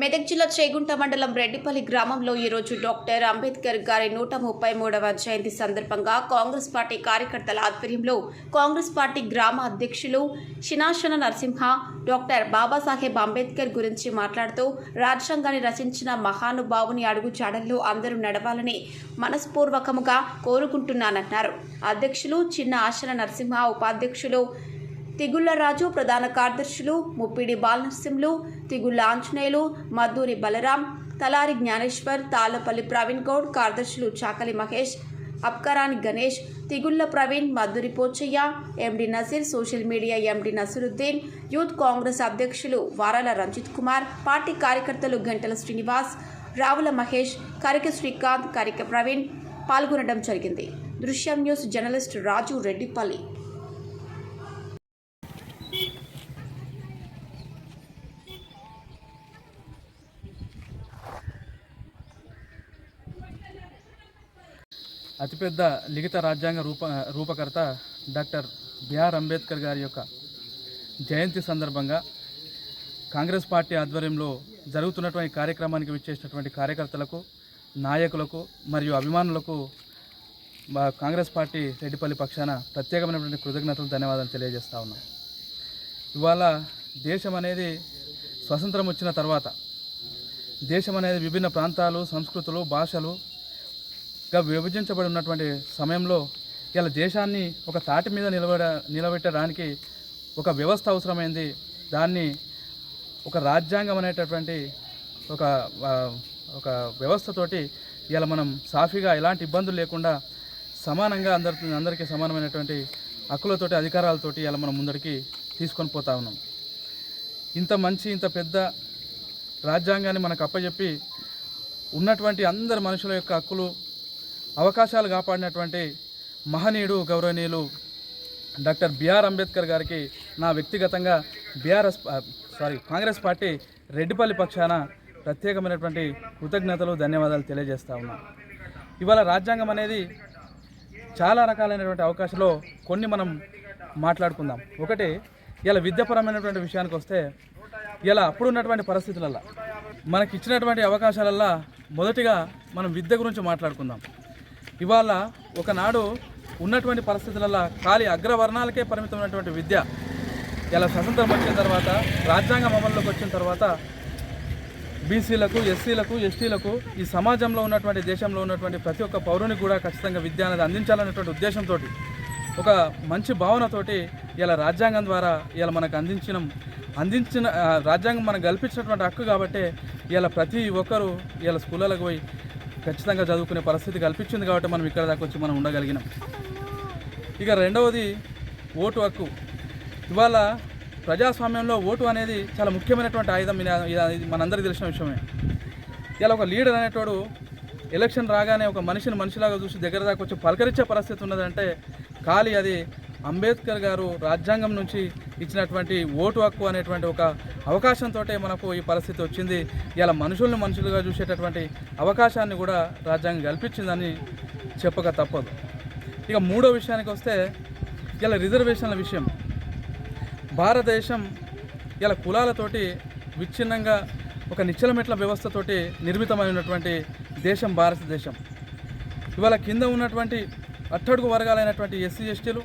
మెదక్ జిల్లా చేగుంట మండలం రెడ్డిపల్లి గ్రామంలో ఈరోజు డాక్టర్ అంబేద్కర్ గారి నూట ముప్పై మూడవ జయంతి సందర్భంగా కాంగ్రెస్ పార్టీ కార్యకర్తల ఆధ్వర్యంలో కాంగ్రెస్ పార్టీ గ్రామ అధ్యక్షులు శినాశన నరసింహ డాక్టర్ బాబాసాహెబ్ అంబేద్కర్ గురించి మాట్లాడుతూ రాజ్యాంగాన్ని రచించిన మహానుభావుని అడుగు చాడల్లో అందరూ నడవాలని మనస్పూర్వకముగా కోరుకుంటున్నానన్నారు. అధ్యక్షులు చిన్న ఆశన నరసింహ ఉపాధ్యక్షులు తిగుళ్ళరాజు ప్రధాన కార్యదర్శులు ముప్పిడి బాలనరసింహులు తిగుళ్ళ ఆంజనేయులు మద్దూరి బలరాం తలారి జ్ఞానేశ్వర్ తాళ్ళపల్లి ప్రవీణ్ గౌడ్ కార్యదర్శులు Chakali Mahesh Apkarani Ganesh Tigulla Praveen Madduri Pochaiah MD Naseer social media MD Nasaruddin youth Congress అధ్యక్షులు వారాల రంజిత్ కుమార్ పార్టీ కార్యకర్తలు గంటల శ్రీనివాస్ రావుల మహేష్ కరిక శ్రీకాంత్ కరిక ప్రవీణ్ పాల్గొనడం జరిగింది. దృశ్యం న్యూస్ జర్నలిస్ట్ రాజు రెడ్డిపల్లి. అతిపెద్ద లిఖిత రాజ్యాంగ రూప రూపకర్త డాక్టర్ బిఆర్ అంబేద్కర్ గారి యొక్క జయంతి సందర్భంగా కాంగ్రెస్ పార్టీ ఆధ్వర్యంలో జరుగుతున్నటువంటి కార్యక్రమానికి విచ్చేసినటువంటి కార్యకర్తలకు నాయకులకు మరియు అభిమానులకు కాంగ్రెస్ పార్టీ రెడ్డిపల్లి పక్షాన ప్రత్యేకమైనటువంటి కృతజ్ఞతలు ధన్యవాదాలు తెలియజేస్తా ఉన్నాం. ఇవాళ దేశం అనేది స్వతంత్రం వచ్చిన తర్వాత దేశం అనేది విభిన్న ప్రాంతాలు సంస్కృతులు భాషలు గా విభజించబడి ఉన్నటువంటి సమయంలో ఇలా దేశాన్ని ఒక తాటి మీద నిలబడ నిలబెట్టడానికి ఒక వ్యవస్థ అవసరమైంది. దాన్ని ఒక రాజ్యాంగం అనేటటువంటి ఒక ఒక వ్యవస్థతోటి ఇలా మనం సాఫీగా ఎలాంటి ఇబ్బందులు లేకుండా సమానంగా అందరి అందరికీ సమానమైనటువంటి హక్కులతోటి అధికారాలతోటి ఇలా మనం ముందరికి తీసుకొని పోతా ఉన్నాం. ఇంత మంచి ఇంత పెద్ద రాజ్యాంగాన్ని మనకు అప్పచెప్పి ఉన్నటువంటి అందరి మనుషుల యొక్క హక్కులు అవకాశాలు కాపాడినటువంటి మహనీయుడు గౌరవనీయులు డాక్టర్ బిఆర్ అంబేద్కర్ గారికి నా వ్యక్తిగతంగా BRS sorry Congress party Reddipalli పక్షాన ప్రత్యేకమైనటువంటి కృతజ్ఞతలు ధన్యవాదాలు తెలియజేస్తా ఉన్నాను ఇవాళ రాజ్యాంగం అనేది చాలా రకాలైనటువంటి అవకాశాలు కొన్ని మనం మాట్లాడుకుందాం. ఒకటి ఇలా విద్యాపరమైనటువంటి విషయానికి వస్తే ఇలా అప్పుడున్నటువంటి పరిస్థితులలో మనకి ఇచ్చినటువంటి అవకాశాలల్లో మొదటిగా మనం విద్య గురించి మాట్లాడుకుందాం. ఇవాళ ఒకనాడు ఉన్నటువంటి పరిస్థితులలో ఖాళీ అగ్రవర్ణాలకే పరిమితమైనటువంటి విద్య ఇలా స్వతంత్రం వచ్చిన తర్వాత రాజ్యాంగం అమల్లోకి వచ్చిన తర్వాత బీసీలకు ఎస్సీలకు ఎస్టీలకు ఈ సమాజంలో ఉన్నటువంటి దేశంలో ఉన్నటువంటి ప్రతి ఒక్క పౌరునికి కూడా ఖచ్చితంగా విద్య అనేది అందించాలనేటువంటి ఉద్దేశంతో ఒక మంచి భావనతోటి ఇలా రాజ్యాంగం ద్వారా ఇలా మనకు అందించిన అందించిన రాజ్యాంగం మనకు కల్పించినటువంటి హక్కు కాబట్టి ఇలా ప్రతి ఒక్కరూ ఇలా స్కూళ్ళకు పోయి ఖచ్చితంగా చదువుకునే పరిస్థితి కల్పించింది కాబట్టి మనం ఇక్కడ దాకా వచ్చి మనం ఉండగలిగినాం. ఇక రెండవది ఓటు హక్కు. ఇవాళ ప్రజాస్వామ్యంలో ఓటు అనేది చాలా ముఖ్యమైనటువంటి ఆయుధం ఇది- మనందరికీ తెలిసిన విషయమే. ఇలా ఒక లీడర్ అనేటోడు ఎలక్షన్ రాగానే ఒక మనిషిని మనిషిలాగా చూసి దగ్గర దాకా వచ్చి పలకరించే పరిస్థితి ఉన్నదంటే ఖాళీ అది అంబేద్కర్ గారు రాజ్యాంగం నుంచి ఇచ్చినటువంటి ఓటు హక్కు అనేటువంటి ఒక అవకాశంతో మనకు ఈ పరిస్థితి వచ్చింది. ఇలా మనుషులను మనుషులుగా చూసేటటువంటి అవకాశాన్ని కూడా రాజ్యాంగం కల్పించిందని చెప్పక తప్పదు. ఇక మూడో విషయానికి వస్తే ఇలా రిజర్వేషన్ల విషయం. భారతదేశం ఇలా కులాలతోటి విచ్ఛిన్నంగా ఒక నిచ్చలమెట్ల వ్యవస్థతోటి నిర్మితమైనటువంటి దేశం భారతదేశం. ఇవాళ కింద ఉన్నటువంటి అట్టడుగు వర్గాలైనటువంటి ఎస్సీ ఎస్టీలు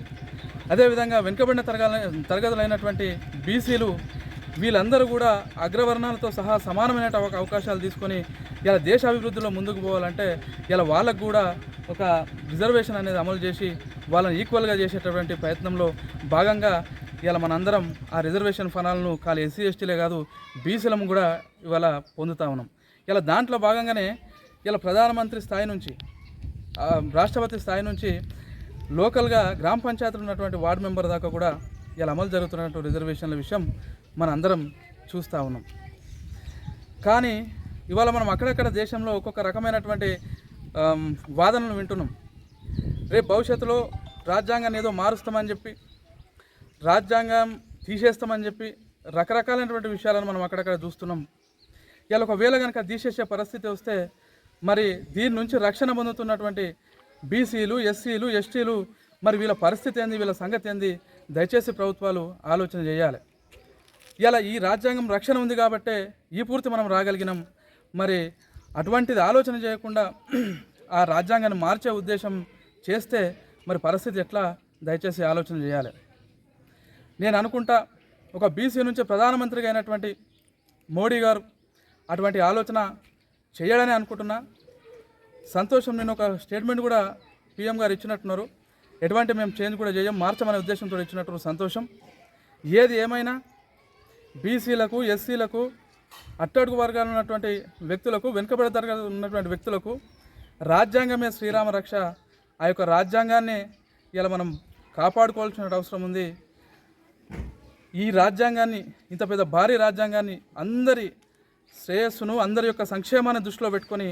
అదేవిధంగా వెనుకబడిన తరగాల తరగతులైనటువంటి బీసీలు వీళ్ళందరూ కూడా అగ్రవర్ణాలతో సహా సమానమైన అవకాశాలు తీసుకొని ఇలా దేశ అభివృద్ధిలో ముందుకు పోవాలంటే ఇలా వాళ్ళకు కూడా ఒక రిజర్వేషన్ అనేది అమలు చేసి వాళ్ళని ఈక్వల్గా చేసేటటువంటి ప్రయత్నంలో భాగంగా ఇలా మనందరం ఆ రిజర్వేషన్ ఫలాలను ఖాళీ ఎస్సీ ఎస్టీలే కాదు బీసీలము కూడా ఇవాళ పొందుతా ఉన్నాం. ఇలా దాంట్లో భాగంగానే ఇలా ప్రధానమంత్రి స్థాయి నుంచి రాష్ట్రపతి స్థాయి నుంచి లోకల్గా గ్రామ పంచాయతీలో ఉన్నటువంటి వార్డు మెంబర్ దాకా కూడా ఇలా అమలు జరుగుతున్నటువంటి రిజర్వేషన్ల విషయం మన అందరం చూస్తూ ఉన్నాం. కానీ ఇవాళ మనం అక్కడక్కడ దేశంలో ఒక్కొక్క రకమైనటువంటి వాదనలు వింటున్నాం. రేపు భవిష్యత్తులో రాజ్యాంగాన్ని ఏదో మారుస్తామని చెప్పి రాజ్యాంగం తీసేస్తామని చెప్పి రకరకాలైనటువంటి విషయాలను మనం అక్కడక్కడ చూస్తున్నాం. ఇలా ఒకవేళ కనుక తీసేసే పరిస్థితి వస్తే మరి దీని నుంచి రక్షణ పొందుతున్నటువంటి బీసీలు ఎస్సీలు ఎస్టీలు మరి వీళ్ళ పరిస్థితి ఏంది వీళ్ళ సంగతి ఏంది దయచేసి ప్రభుత్వాలు ఆలోచన చేయాలి. ఇలా ఈ రాజ్యాంగం రక్షణ ఉంది కాబట్టే ఈ పూర్తి మనం రాగలిగినాం. మరి అటువంటిది ఆలోచన చేయకుండా ఆ రాజ్యాంగాన్ని మార్చే ఉద్దేశం చేస్తే మరి పరిస్థితి ఎట్లా దయచేసి ఆలోచన చేయాలి. నేను అనుకుంటా ఒక బీసీ నుంచి ప్రధానమంత్రిగా అయినటువంటి మోడీ గారు అటువంటి ఆలోచన చేయాలని అనుకుంటున్నా. సంతోషం నేను ఒక స్టేట్మెంట్ కూడా పీఎం గారు ఇచ్చినట్టున్నారు. ఎటువంటి మేము చేంజ్ కూడా చేయం మార్చమనే ఉద్దేశంతో ఇచ్చినట్టు సంతోషం. ఏది ఏమైనా బీసీలకు ఎస్సీలకు అట్టడుగు వర్గాలు ఉన్నటువంటి వ్యక్తులకు వెనుకబడి తరగతి ఉన్నటువంటి వ్యక్తులకు రాజ్యాంగమే శ్రీరామ రక్ష ఆ యొక్క రాజ్యాంగాన్ని ఇలా మనం కాపాడుకోవాల్సిన అవసరం ఉంది. ఈ రాజ్యాంగాన్ని ఇంత పెద్ద భారీ రాజ్యాంగాన్ని అందరి శ్రేయస్సును అందరి యొక్క సంక్షేమాన్ని దృష్టిలో పెట్టుకొని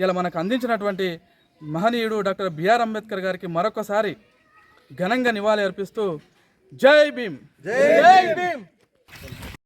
ఇలా మనకు అందించినటువంటి మహనీయుడు డాక్టర్ బిఆర్ అంబేద్కర్ గారికి మరొకసారి ఘనంగా నివాళి అర్పిస్తూ జై భీమ్. జై భీమ్.